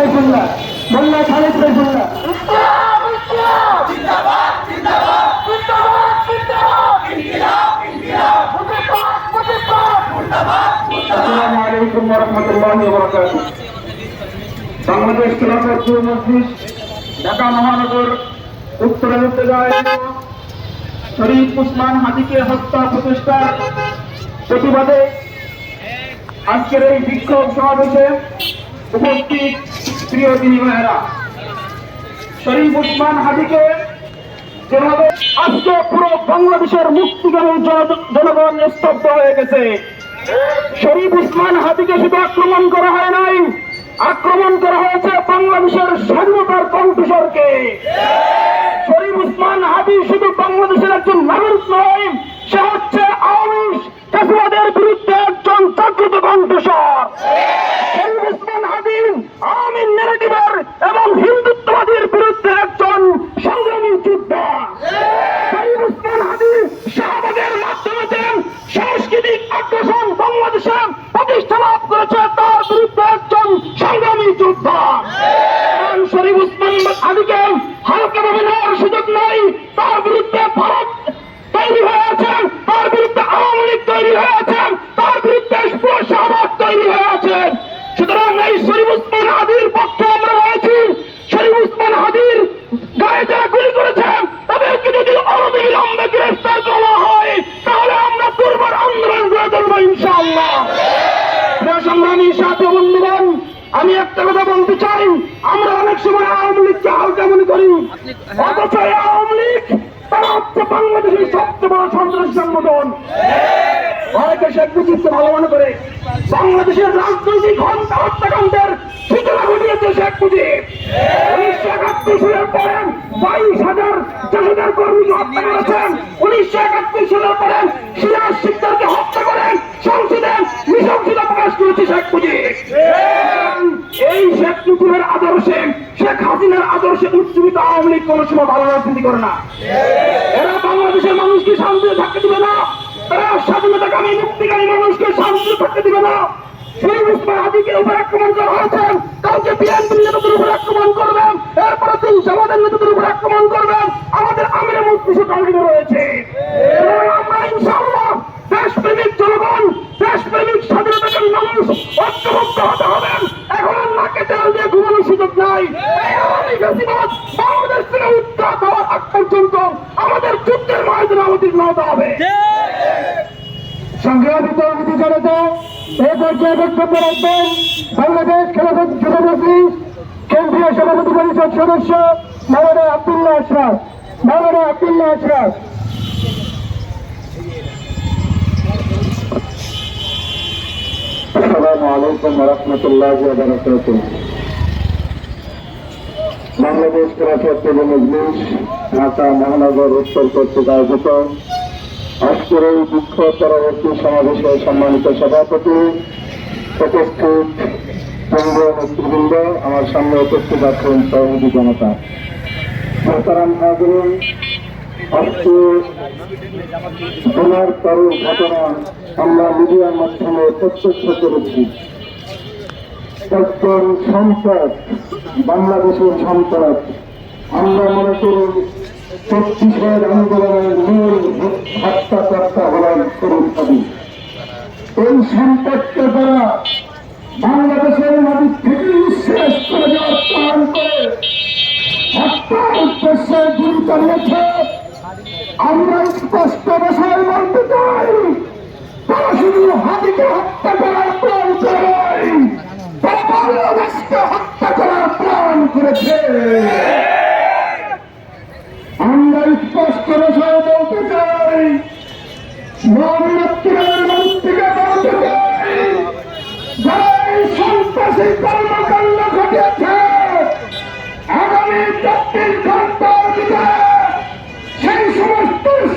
সাইফুল্লাহ মোল্লা খালিদ সাইফুল্লাহ বাংলাদেশ খেলাফত যুব ঢাকা মহানগর উত্তরে সমাবেশে উপস্থিত প্রিয় শরীফ উসমান যেভাবে আজকে পুরো বাংলাদেশের জনগণ স্তব্ধ হয়ে গেছে। শরীফ উসমান হাদিকে শুধু আক্রমণ করা হয় নাই, আক্রমণ করা হয়েছে বাংলাদেশের স্বাধীনতার কণ্ঠস্বরকে। শরীফ উসমান হাদি শুধু বাংলাদেশের একজন নাগরিক নয় প্রতিষ্ঠা লাভ করেছে তার বিরুদ্ধে একজন সংগ্রামী যোদ্ধা। শরীফ উসমান আলীকে হালকা ভাবে নেওয়ার সুযোগ নাই। সংগ্রামী সাথে বন্ধুগণ আমি একটা কথা বলতে চাই। আমরা অনেক সময় আওয়ামী লীগকে হালকা মনে করি। অথচ আওয়ামী লীগ তারা হচ্ছে বাংলাদেশের সবচেয়ে বড় সন্ত্রাসী সংগঠন। অনেকে শেখ মুজিবকে ভালো মনে করে। বাংলাদেশের রাজনৈতিক হত্যা হত্যাকাণ্ডের সূচনা ঘটিয়েছে শেখ মুজিব। উনিশশো একাত্তর সালের পরে বাইশ হাজার কর্মীকে হত্যা করেছেন উনিশশো একাত্তর সালের পরে সিরাজ সিকদারকে হত্যা করেন সংসদে মুজিব এই শেখ মুজিবের আদর্শে, শেখ হাসিনার আদর্শে উজ্জীবিত আওয়ামী লীগ কোনো সময় ভালো রাজনীতি করে না। এরা বাংলাদেশের মানুষকে শান্তিতে থাকতে দিবে না। তারা স্বাধীনতাকামী, মুক্তিকামী মানুষকে শান্তিতে থাকতে দিবে না। উপর আক্রমণ করা হয়েছে। কাউকে নেতাদের উপর আক্রমণ করবেন। এরপরে তিন সমাজের নেতাদের উপর আক্রমণ করবেন। আমাদের আমিরের মস্তিষ্ক টার্গেট রয়েছে। ফ্যাসিবাদ বাংলাদেশ থেকে উত্তর হওয়ার আগ পর্যন্ত আমাদের যুদ্ধের ময়দানে অবতীর্ণ হতে হবে। সংগ্রামিত জনতা, এই পর্যায়ে বক্তব্য রাখবেন বাংলাদেশ খেলাফত যুব মজলিস কেন্দ্রীয় সভাপতি পরিষদ সদস্য মাওলানা আব্দুল্লাহ আশরাফ। মাওলানা আব্দুল্লাহ আশরাফ। আসসালামু আলাইকুম রহমতুল্লাহ বাংলাদেশ খেলাফত যুব মজলিস, ঢাকা মহানগর উত্তর কর্তৃক আয়োজিত আজকের এই দুঃখ পরবর্তী সমাবেশে সম্মানিত সভাপতি, উপস্থিত কেন্দ্রীয় নেতৃবৃন্দ, আমার সামনে উপস্থিত আছেন সভাপতি জনতা। মোহতারাম হাজরিন আজকে গুনার কারও ঘটনা আমরা মিডিয়ার মাধ্যমে প্রত্যক্ষ করেছি। একজন বাংলাদেশের সম্পদ আমরা মনে করি চব্বিশের আন্দোলনের মূল হত্যাকর্তা হলেন শরীফ হাদি এই সম্পদকে তারা বাংলাদেশের মাটি থেকে নিঃশেষ করে দেওয়ার প্ল্যান করে হত্যার উদ্দেশ্যে চালিয়েছে, আমরা স্পষ্ট বলতে চাই, তারা শুধু হাতিকে হত্যা করার প্ল্যান করে। বাংলাদেশকে